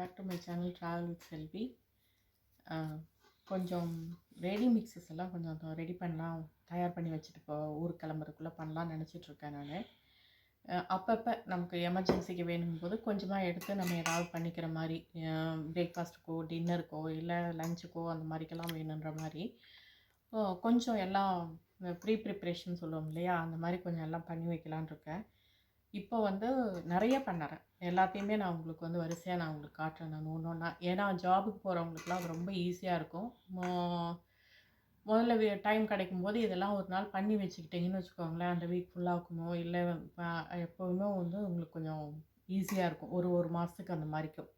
Back to my channel travel with Selvi கொஞ்சம் ready mixes எல்லாம் கொஞ்சம் ரெடி பண்ணலாம் தயார் பண்ணி வச்சுட்டு இப்போ ஊருக்கு கிளம்புறதுக்குள்ளே பண்ணலாம்னு நினச்சிட்ருக்கேன் நான். அப்பப்போ நமக்கு எமர்ஜென்சிக்கு வேணும் போது கொஞ்சமாக எடுத்து நம்ம ஏதாவது பண்ணிக்கிற மாதிரி பிரேக்ஃபாஸ்ட்டுக்கோ டின்னருக்கோ இல்லை லஞ்சுக்கோ அந்த மாதிரிக்கெல்லாம் வேணுன்ற மாதிரி. கொஞ்சம் எல்லாம் ப்ரீ ப்ரிப்ரேஷன் சொல்லுவோம் இல்லையா? அந்த மாதிரி கொஞ்சம் எல்லாம் பண்ணி வைக்கலான்னு இருக்கேன். இப்போ வந்து நிறைய பண்ணுறேன். எல்லாத்தையுமே நான் உங்களுக்கு வந்து வரிசையாக நான் உங்களுக்கு காட்டுறேன். நான் ஒன்று ஒன்றா ஏன்னா ஜாபுக்கு போகிறவங்களுக்குலாம் அது ரொம்ப ஈஸியாக இருக்கும். முதல்ல டைம் கிடைக்கும் போது இதெல்லாம் ஒரு நாள் பண்ணி வச்சுக்கிட்டிங்கன்னு வச்சுக்கோங்களேன். அந்த வீக் ஃபுல்லாகுமோ இல்லை எப்போவுமே வந்து உங்களுக்கு கொஞ்சம் ஈஸியாக இருக்கும். ஒரு ஒரு மாதத்துக்கு அந்த மாதிரிக்கும்.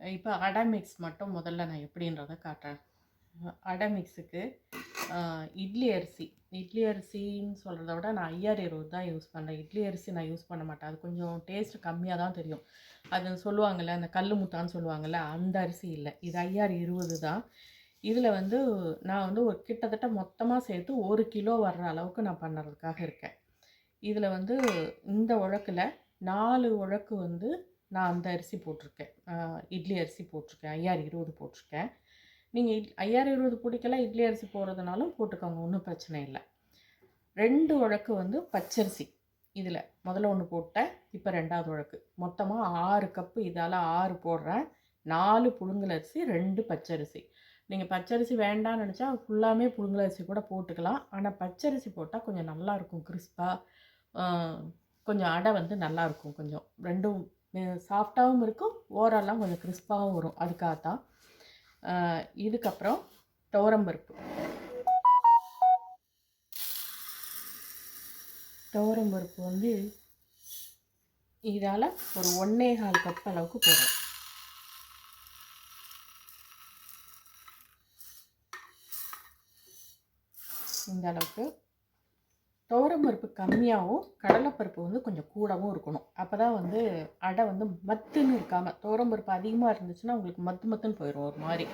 இப்போ அடாமிக்ஸ் மட்டும் முதல்ல நான் எப்படின்றத காட்டுறேன். அடை மிக்ஸுக்கு இட்லி அரிசி. இட்லி அரிசின்னு சொல்கிறத விட நான் ஐஆர் இருபது தான் யூஸ் பண்ணுறேன் இட்லி அரிசி நான் யூஸ் பண்ண மாட்டேன். அது கொஞ்சம் டேஸ்ட் கம்மியாக தான் தெரியும். அது சொல்லுவாங்கள்ல அந்த கல் முத்தான்னு சொல்லுவாங்கள்ல அந்த அரிசி இல்லை. இது ஐஆர் இருபது தான். இதில் வந்து நான் வந்து ஒரு கிட்டத்தட்ட மொத்தமாக சேர்த்து ஒரு கிலோ வர்ற அளவுக்கு நான் பண்ணுறதுக்காக இருக்கேன். இதில் வந்து இந்த உழக்கில் நாலு உழக்கு வந்து நான் அந்த அரிசி போட்டிருக்கேன். இட்லி அரிசி போட்டிருக்கேன். ஐயாறு இருபது போட்டிருக்கேன். நீங்கள் இட் ஐயாயிரம் இருபது பிடிக்கல இட்லி அரிசி போடுறதுனாலும் போட்டுக்கோங்க ஒன்றும் பிரச்சனை இல்லை. ரெண்டு உழக்கு வந்து பச்சரிசி இதில் முதல்ல ஒன்று போட்டேன் இப்போ ரெண்டாவது உழக்கு. மொத்தமாக ஆறு கப்பு இதால் ஆறு போடுறேன் நாலு புழுங்கல் அரிசி ரெண்டு பச்சரிசி. நீங்கள் பச்சரிசி வேண்டாம்னு நினச்சா ஃபுல்லாமே புழுங்கல் அரிசி கூட போட்டுக்கலாம் ஆனால் பச்சரிசி போட்டால் கொஞ்சம் நல்லாயிருக்கும் கிறிஸ்பாக கொஞ்சம் அடை வந்து நல்லாயிருக்கும் கொஞ்சம். ரெண்டும் சாஃப்டாகவும் இருக்கும் ஓரெல்லாம் கொஞ்சம் கிறிஸ்பாகவும் வரும் அதுக்காக தான் இதுக்கப்புறம் துவரம்பருப்பு துவரம்பருப்பு வந்து இதால் ஒரு ஒன்றே கால் கப் அளவுக்கு போடுறேன் இந்த அளவுக்கு துவரம்பருப்பு கம்மியாகவும் கடலைப்பருப்பு வந்து கொஞ்சம் கூடவும் இருக்கணும். அப்போ தான் வந்து அடை வந்து மத்துன்னு இருக்காமல் துவரம்பருப்பு அதிகமாக இருந்துச்சுன்னா உங்களுக்கு மத்து மத்துன்னு போயிடும் ஒரு மாதிரி.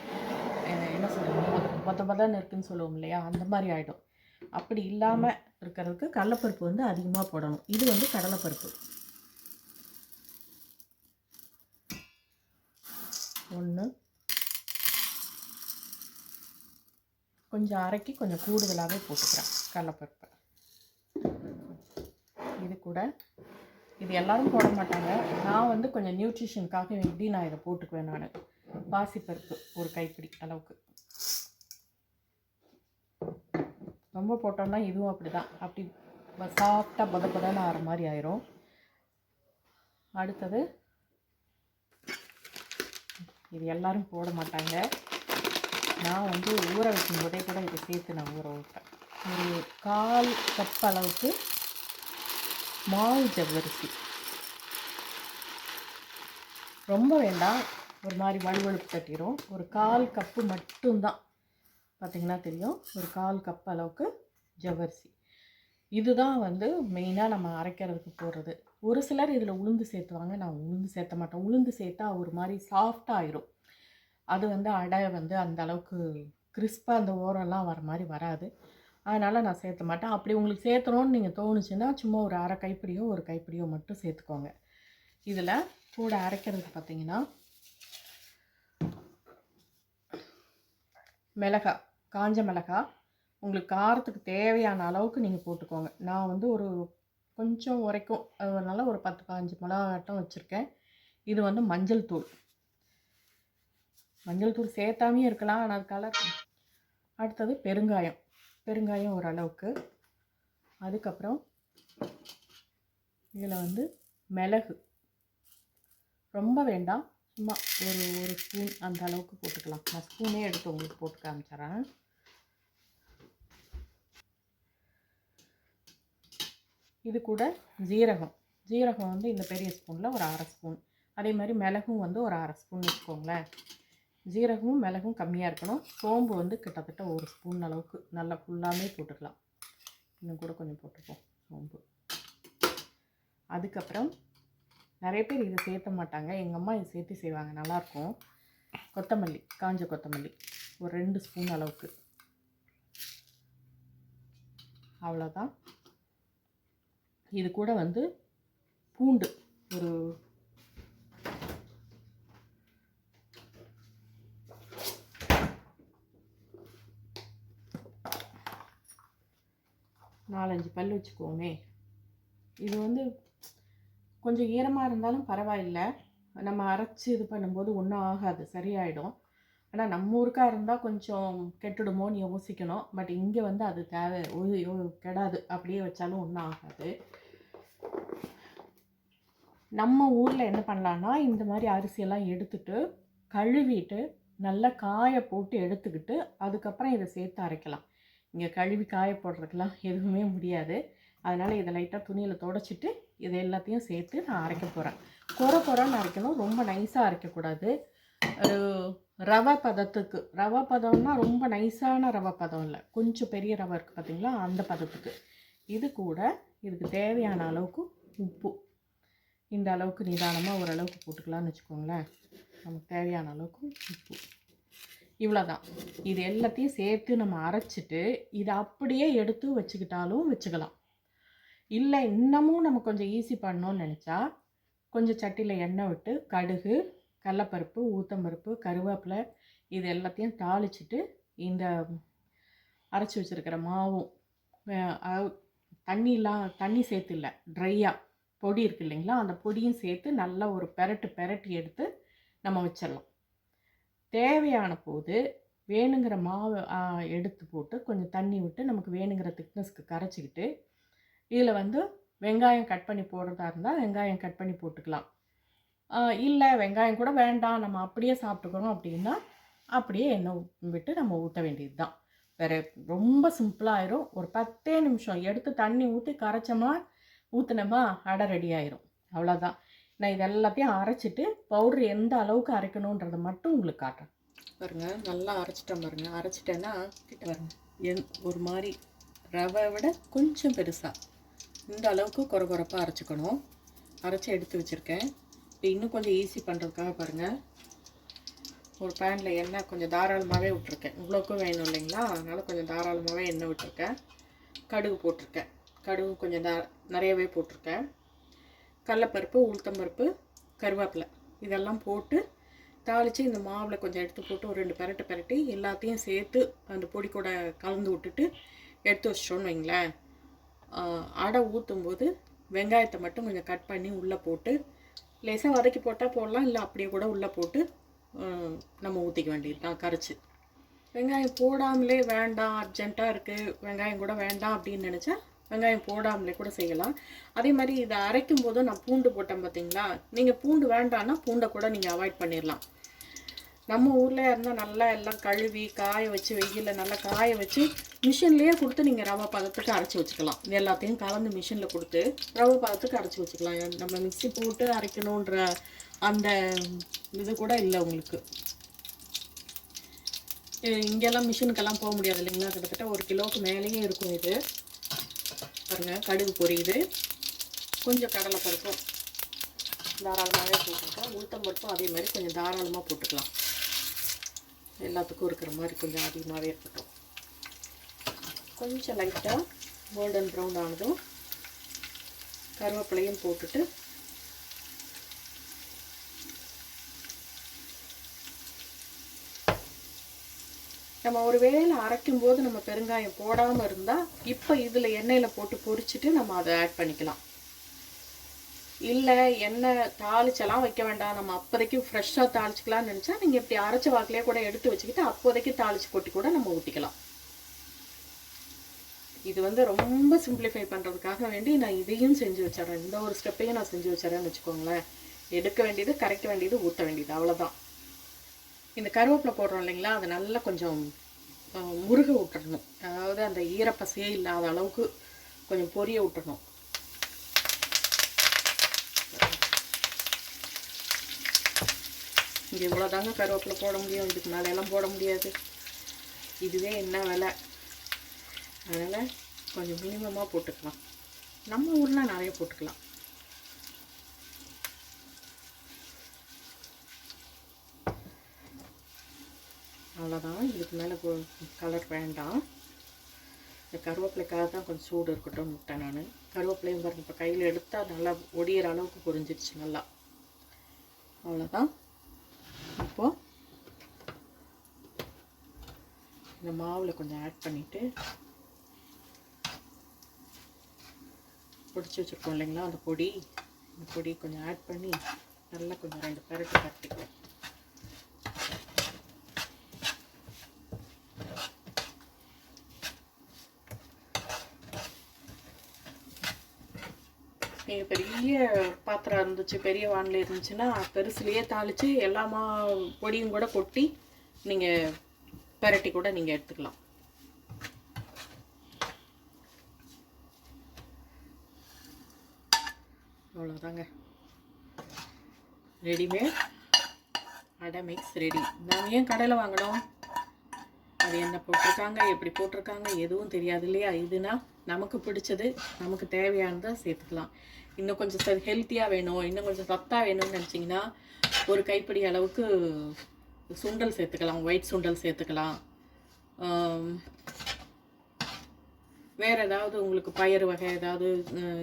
என்ன சொல்லுவோம் மொத்த மொதன்னு இருக்குன்னு சொல்லுவோம் இல்லையா? அந்த மாதிரி ஆகிடும் அப்படி இல்லாமல் இருக்கிறதுக்கு கடலைப்பருப்பு வந்து அதிகமாக போடணும். இது வந்து கடலைப்பருப்பு. ஒன்று கொஞ்சம் அரைக்கி கொஞ்சம் கூடுதலாகவே போட்டுக்கிறேன் கடலைப்பருப்பை. இது கூட. இது எல்லாரும் போட மாட்டாங்க. நான் வந்து கொஞ்சம் நியூட்ரிஷனுக்காக எப்படி நான் இதை போட்டுக்குவேன் நான். பாசிப்பருப்பு ஒரு கைப்பிடி அளவுக்கு. ரொம்ப போட்டோம்னா இதுவும் அப்படி தான் அப்படி சாஃப்டாக பத பதன்னு ஆகிற மாதிரி ஆயிரும். அடுத்தது இது எல்லாரும் போட மாட்டாங்க. நான் வந்து ஊற வைக்கும் போதே கூட இதை சேர்த்து நான் ஊற வைப்பேன். ஒரு கால் கப் அளவுக்கு மாவு ஜவ்வரிசி. ரொம்ப வேண்டாம். ஒரு மாதிரி வலுவழுப்பு தட்டிடும் ஒரு கால் கப்பு மட்டும்தான். பார்த்தீங்கன்னா தெரியும். ஒரு கால் கப் அளவுக்கு ஜவ்வரிசி. இதுதான் வந்து மெயினாக நம்ம அரைக்கிறதுக்கு போடுறது. ஒரு சிலர் இதில் உளுந்து சேர்த்துவாங்க. நான் உளுந்து சேர்த்த மாட்டேன். உளுந்து சேர்த்தா ஒரு மாதிரி சாஃப்டாக ஆயிரும். அது வந்து அடை வந்து அந்த அளவுக்கு கிறிஸ்பாக அந்த ஓரம்லாம் வர மாதிரி வராது. அதனால் நான் சேர்த்த மாட்டேன். அப்படி உங்களுக்கு சேர்த்தணும்னு நீங்கள் தோணுச்சுன்னா சும்மா ஒரு அரை கைப்பிடியோ ஒரு கைப்பிடியோ மட்டும் சேர்த்துக்கோங்க. இதில் கூட அரைக்கிறது பார்த்தீங்கன்னா மிளகா காஞ்ச மிளகா உங்களுக்கு காரத்துக்கு தேவையான அளவுக்கு நீங்கள் போட்டுக்கோங்க. நான் வந்து ஒரு கொஞ்சம் உரைக்கும். அதனால ஒரு பத்து பதினஞ்சு மிளகாட்டம் வச்சுருக்கேன். இது வந்து மஞ்சள் தூள். மஞ்சள் தூள் சேர்த்தாமே இருக்கலாம் ஆனால் அது கலர் அடுத்தது பெருங்காயம். பெருங்காயம் ஓரளவுக்கு. அதுக்கப்புறம் இதில் வந்து மிளகு. ரொம்ப வேண்டாம். சும்மா ஒரு ஒரு ஸ்பூன் அந்த அளவுக்கு போட்டுக்கலாம். நான் ஸ்பூனே எடுத்து உங்களுக்கு போட்டு காமிச்சிட்றேன் இது கூட ஜீரகம். ஜீரகம் வந்து இந்த பெரிய ஸ்பூனில் ஒரு அரை ஸ்பூன். அதே மாதிரி மிளகும் வந்து ஒரு அரை ஸ்பூன் வச்சுக்கோங்களேன். ஜீரகமும் மிளகும் கம்மியாக இருக்கணும். சோம்பு வந்து கிட்டத்தட்ட ஒரு ஸ்பூன் அளவுக்கு நல்லா ஃபுல்லாமே போட்டுக்கலாம். இன்னும் கூட கொஞ்சம் போட்டுப்போம் சோம்பு. அதுக்கப்புறம் நிறைய பேர் இதை சேர்த்த மாட்டாங்க. எங்கள் அம்மா இதை சேர்த்து செய்வாங்க. நல்லாயிருக்கும். கொத்தமல்லி காஞ்ச கொத்தமல்லி ஒரு ரெண்டு ஸ்பூன் அளவுக்கு. அவ்வளோதான் இது கூட வந்து பூண்டு ஒரு நாலஞ்சு பல் வச்சுக்கோமே. இது வந்து கொஞ்சம் ஈரமாக இருந்தாலும் பரவாயில்லை. நம்ம அரைச்சி இது பண்ணும்போது ஒன்றும் ஆகாது சரியாயிடும். ஆனால் நம்ம ஊருக்கா இருந்தால் கொஞ்சம் கெட்டுடுமோன்னு யோசிக்கணும். பட் இங்கே வந்து அது தேவை. கெடாது. அப்படியே வச்சாலும் ஒன்றும் ஆகாது. நம்ம ஊரில் என்ன பண்ணலான்னா இந்த மாதிரி அரிசியெல்லாம் எடுத்துட்டு கழுவிட்டு நல்லா காய போட்டு எடுத்துக்கிட்டு அதுக்கப்புறம் இதை சேர்த்து அரைக்கலாம். இங்கே கழுவி காய எதுவுமே முடியாது. அதனால் இதை லைட்டாக துணியில் தொடச்சிட்டு இதை எல்லாத்தையும் சேர்த்து நான் அரைக்க போகிறேன் குறை குறைன்னு அரைக்கணும். ரொம்ப நைஸாக அரைக்கக்கூடாது ஒரு ரவை பதத்துக்கு ரவை பதம்னா ரொம்ப நைஸான ரவை பதம் இல்லை. கொஞ்சம் பெரிய ரவை இருக்குது பார்த்தீங்களா அந்த பதத்துக்கு. இது கூட இதுக்கு தேவையான அளவுக்கு உப்பு. இந்த அளவுக்கு நிதானமாக ஓரளவுக்கு போட்டுக்கலாம்னு வச்சுக்கோங்களேன். நமக்கு தேவையான அளவுக்கு உப்பு. இவ்வளோதான் இது எல்லாத்தையும் சேர்த்து நம்ம அரைச்சிட்டு இதை அப்படியே எடுத்து வச்சுக்கிட்டாலும் வச்சுக்கலாம். இல்லை இன்னமும் நம்ம கொஞ்சம் ஈஸி பண்ணோன்னு நினச்சா கொஞ்சம் சட்டியில் எண்ணெய் விட்டு கடுகு கடலப்பருப்பு ஊத்தம்பருப்பு கருவேப்பிலை இது எல்லாத்தையும் தாளிச்சிட்டு இந்த அரைச்சி வச்சுருக்கிற மாவும் தண்ணிலாம் தண்ணி சேர்த்து இல்லை ட்ரையாக பொடி இருக்குது இல்லைங்களா? அந்த பொடியும் சேர்த்து நல்லா ஒரு பெரட்டு பெரட்டி எடுத்து நம்ம வச்சிடலாம். தேவையான போது வேணுங்கிற மாவு எடுத்து போட்டு கொஞ்சம் தண்ணி விட்டு நமக்கு வேணுங்கிற திக்னஸ்க்கு கரைச்சிக்கிட்டு இதில் வந்து வெங்காயம் கட் பண்ணி போடுறதா இருந்தால் வெங்காயம் கட் பண்ணி போட்டுக்கலாம். இல்லை வெங்காயம் கூட வேண்டாம் நம்ம அப்படியே சாப்பிட்டுக்கணும் அப்படின்னா அப்படியே எண்ணெய் விட்டு நம்ம ஊற்ற வேண்டியது தான் வேறு ரொம்ப சிம்பிளாயிரும் ஒரு பத்தே நிமிஷம் எடுத்து தண்ணி ஊற்றி கரைச்சோமா ஊற்றுனோமா அடை ரெடி ஆயிரும். அவ்வளோதான் நான் இது எல்லாத்தையும் அரைச்சிட்டு பவுட்ரு எந்த அளவுக்கு அரைக்கணுன்றதை மட்டும் உங்களுக்கு காட்டுறேன். பாருங்க நல்லா அரைச்சிட்டேன் பாருங்க. அரைச்சிட்டேன்னா கிட்ட பாருங்க. என் ஒரு மாதிரி ரவை விட கொஞ்சம் பெருசாக இந்த அளவுக்கு குறை குறைப்பாக அரைச்சிக்கணும். அரைச்சி எடுத்து வச்சுருக்கேன். இப்போ இன்னும் கொஞ்சம் ஈஸி பண்ணுறதுக்காக பாருங்கள் ஒரு பேனில் எண்ணெய் கொஞ்சம் தாராளமாகவே விட்ருக்கேன் இவ்வளோக்கும் வேணும் இல்லைங்களா? அதனால் கொஞ்சம் தாராளமாகவே எண்ணெய் விட்டுருக்கேன். கடுகு போட்டிருக்கேன். கடுகு கொஞ்சம் நிறையவே போட்டிருக்கேன். கடலப்பருப்பு உளுத்தம்பருப்பு கருவேப்பிலை. இதெல்லாம் போட்டு தாளித்து இந்த மாவில் கொஞ்சம் எடுத்து போட்டு ஒரு ரெண்டு பரட்டு பெரட்டி எல்லாத்தையும் சேர்த்து அந்த பொடி கூட கலந்து விட்டுட்டு எடுத்து வச்சிட்டோன்னு வைங்களேன். அடை அடை ஊற்றும்போது வெங்காயத்தை மட்டும் கொஞ்சம் கட் பண்ணி உள்ளே போட்டு லேசாக வதக்கி போட்டால் போடலாம் இல்லை அப்படியே கூட உள்ளே போட்டு நம்ம ஊற்றிக்க வேண்டியது தான் கரைச்சி. வெங்காயம் போடாமலே வேண்டாம் அர்ஜென்ட்டாக இருக்குது வெங்காயம் கூட வேண்டாம் அப்படின்னு நினச்சா வெங்காயம் போடாமலே கூட செய்யலாம். அதே மாதிரி இதை அரைக்கும் போதும் நான் பூண்டு போட்டேன் பார்த்தீங்களா? நீங்கள் பூண்டு வேண்டாம்னா பூண்டை கூட நீங்கள் அவாய்ட் பண்ணிடலாம் நம்ம ஊரில் இருந்தால் நல்லா எல்லாம் கழுவி காய வச்சு வெயிலில் நல்லா காய வச்சு மிஷின்லேயே கொடுத்து நீங்கள் ரவை பதத்துக்கு அரைச்சி வச்சுக்கலாம். இது எல்லாத்தையும் கலந்து மிஷினில் கொடுத்து ரவை பதத்துக்கு அரைச்சி வச்சுக்கலாம். நம்ம மிக்ஸி போட்டு அரைக்கணுன்ற அந்த இது கூட இல்லை உங்களுக்கு. இங்கெல்லாம் மிஷினுக்கெல்லாம் போக முடியாது இல்லைங்களா? கிட்டத்தட்ட ஒரு கிலோவுக்கு மேலேயே இருக்கும் இது. பாருங்க கடுகு பொரியுது. கொஞ்சம் கடலை பருப்பும் தாராளமாகவே போட்டுருக்கேன் உளுத்தம் பருப்பும் அதே மாதிரி கொஞ்சம் தாராளமாக போட்டுக்கலாம். எல்லாத்துக்கும் இருக்கிற மாதிரி கொஞ்சம் அதிகமாகவே இருக்கட்டும். கொஞ்சம் லைட்டாக கோல்டன் ப்ரௌன் ஆனதும் கருவேப்பிலையும் போட்டுட்டு நம்ம ஒரு வேளை அரைக்கும் போது நம்ம பெருங்காயம் போடாமல் இருந்தால் இப்போ இதில் எண்ணெயில் போட்டு பொரிச்சிட்டு நம்ம அதை ஆட் பண்ணிக்கலாம். இல்லை எண்ணெய் தாளிச்செல்லாம் வைக்க வேண்டாம். நம்ம அப்போதைக்கு ஃப்ரெஷ்ஷாக தாளிச்சிக்கலாம்னு நினச்சா நீங்கள் இப்படி அரைச்ச வாக்கிலே கூட எடுத்து வச்சுக்கிட்டு அப்போதைக்கு தாளிச்சு கொட்டி கூட நம்ம ஊற்றிக்கலாம் இது வந்து ரொம்ப சிம்பிளிஃபை பண்ணுறதுக்காக வேண்டி நான் இதையும் செஞ்சு வச்சிடறேன். இந்த ஒரு ஸ்டெப்பையும் நான் செஞ்சு வச்சிடறேன்னு வச்சுக்கோங்களேன். எடுக்க வேண்டியது கரைக்க வேண்டியது ஊற்ற வேண்டியது. அவ்வளோதான் இந்த கருவேப்பிலை போடுறோம் இல்லைங்களா அது நல்லா கொஞ்சம் முருக விட்டுறணும் அதாவது அந்த ஈரப்பசையே இல்லாத அளவுக்கு கொஞ்சம் பொரிய விட்டுறணும் இங்கே இவ்வளோதாங்க கருவேப்பிலை போட முடியும். இதுக்கு மேலே எல்லாம் போட முடியாது. இதுவே என்ன விலை? அதனால் கொஞ்சம் மினிமமாக போட்டுக்கலாம். நம்ம ஊரில் நிறைய போட்டுக்கலாம். அவ்வளோதான் இதுக்கு மேலே கலர் வேண்டாம். இந்த கருவேப்பிலைக்காக தான் கொஞ்சம் சூடு இருக்கட்டும் விட்டேன் நான். கருவேப்பிலையும் பாருங்கள் இப்போ கையில் எடுத்தால் நல்லா ஒடியிற அளவுக்கு பொரிஞ்சிருச்சு நல்லா. அவ்வளோதான் இப்போது இந்த மாவில் கொஞ்சம் ஆட் பண்ணிவிட்டு பிடிச்சி வச்சுருக்கோம் இல்லைங்களா அந்த பொடி. இந்த பொடி கொஞ்சம் ஆட் பண்ணி நல்லா கொஞ்சம் ரெண்டு பரட்டு பரட்டிக்குவேன் நீங்கள் பெரிய பாத்திரம் இருந்துச்சு பெரிய வானிலை இருந்துச்சுன்னா பெருசுலேயே தாளித்து எல்லாமா பொடியும் கூட கொட்டி நீங்கள் பெரட்டி கூட நீங்கள் எடுத்துக்கலாம். அவ்வளோதாங்க ரெடிமேட் அடை மிக்ஸ் ரெடி நாம் ஏன் கடையில் வாங்கினோம் அது என்ன போட்டிருக்காங்க எப்படி போட்டிருக்காங்க எதுவும் தெரியாது இல்லையா? இதுனா நமக்கு பிடிச்சது நமக்கு தேவையானதை சேர்த்துக்கலாம். இன்னும் கொஞ்சம் ச ஹெல்த்தியாக வேணும் இன்னும் கொஞ்சம் சத்தாக வேணும்னு நினச்சிங்கன்னா ஒரு கைப்பிடி அளவுக்கு சுண்டல் சேர்த்துக்கலாம் ஒயிட் சுண்டல் சேர்த்துக்கலாம். வேறு ஏதாவது உங்களுக்கு பயறு வகை ஏதாவது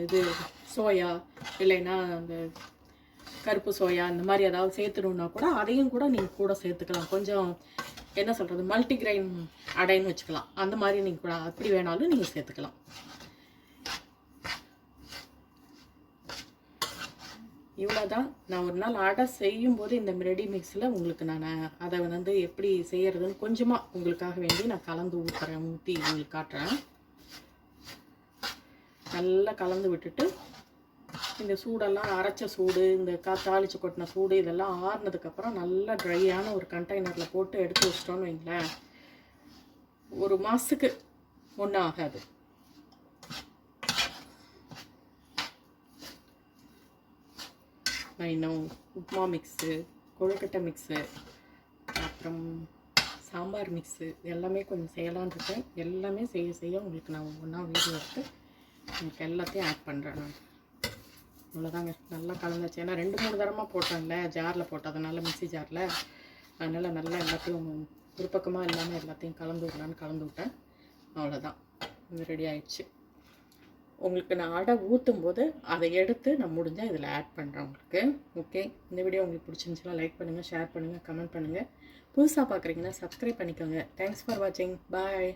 இது சோயா இல்லைன்னா அந்த கருப்பு சோயா இந்த மாதிரி ஏதாவது சேர்த்துணுன்னா கூட அதையும் கூட நீங்கள் கூட சேர்த்துக்கலாம். கொஞ்சம் என்ன சொல்கிறது மல்டிகிரைன் அடைன்னு வச்சுக்கலாம். அந்த மாதிரி நீங்கள் கூட அப்படி வேணாலும் நீங்கள் சேர்த்துக்கலாம். இவ்வளோ தான் நான் ஒரு நாள் அடை செய்யும்போது இந்த ரெடி மிக்ஸில் உங்களுக்கு நான் அதை வந்து எப்படி செய்யறதுன்னு கொஞ்சமாக உங்களுக்காக வேண்டி நான் கலந்து ஊற்றுறேன் ஊற்றி உங்களுக்கு காட்டுறேன். நல்லா கலந்து விட்டுட்டு இந்த சூடெல்லாம் அரைச்ச சூடு இந்த கா தாளிச்சு கொட்டின சூடு இதெல்லாம் ஆறுனதுக்கப்புறம் நல்லா ட்ரையான ஒரு கண்டெய்னரில் போட்டு எடுத்து வச்சிட்டோன்னு வைங்களேன். ஒரு மாதத்துக்கு ஒன்றும் ஆகாது. இன்னும் உப்மா மிக்ஸு கொழுக்கட்டை மிக்ஸு அப்புறம் சாம்பார் மிக்ஸு எல்லாமே கொஞ்சம் செய்யலான்னு இருக்கேன். எல்லாமே செய்ய செய்ய உங்களுக்கு நான் ஒன்றா வீடியோ எடுத்து உங்களுக்கு எல்லாத்தையும் ஆட் பண்ணுறேன் நான். அவ்வளோதாங்க நல்லா கலந்துச்சு. ஏன்னா ரெண்டு மூணு தரமாக போட்டேன்ல ஜாரில் போட்டதுனால மிக்சி ஜாரில். அதனால் நல்லா எல்லாத்தையும் ஒரு பக்கமாக இல்லாமல் எல்லாத்தையும் கலந்து விடலான்னு கலந்து விட்டேன். அவ்வளோதான் இது ரெடி ஆயிடுச்சு. உங்களுக்கு நான் அடை ஊற்றும் போது அதை எடுத்து நான் முடிஞ்சால் இதில் ஆட் பண்ணுறேன் உங்களுக்கு. ஓகே இந்த வீடியோ உங்களுக்கு பிடிச்சிருந்துச்சுன்னா லைக் பண்ணுங்கள் ஷேர் பண்ணுங்கள் கமெண்ட் பண்ணுங்கள் புதுசாக பார்க்குறீங்கன்னா சப்ஸ்கிரைப் பண்ணிக்கோங்க. தேங்க்ஸ் ஃபார் வாட்சிங் பாய்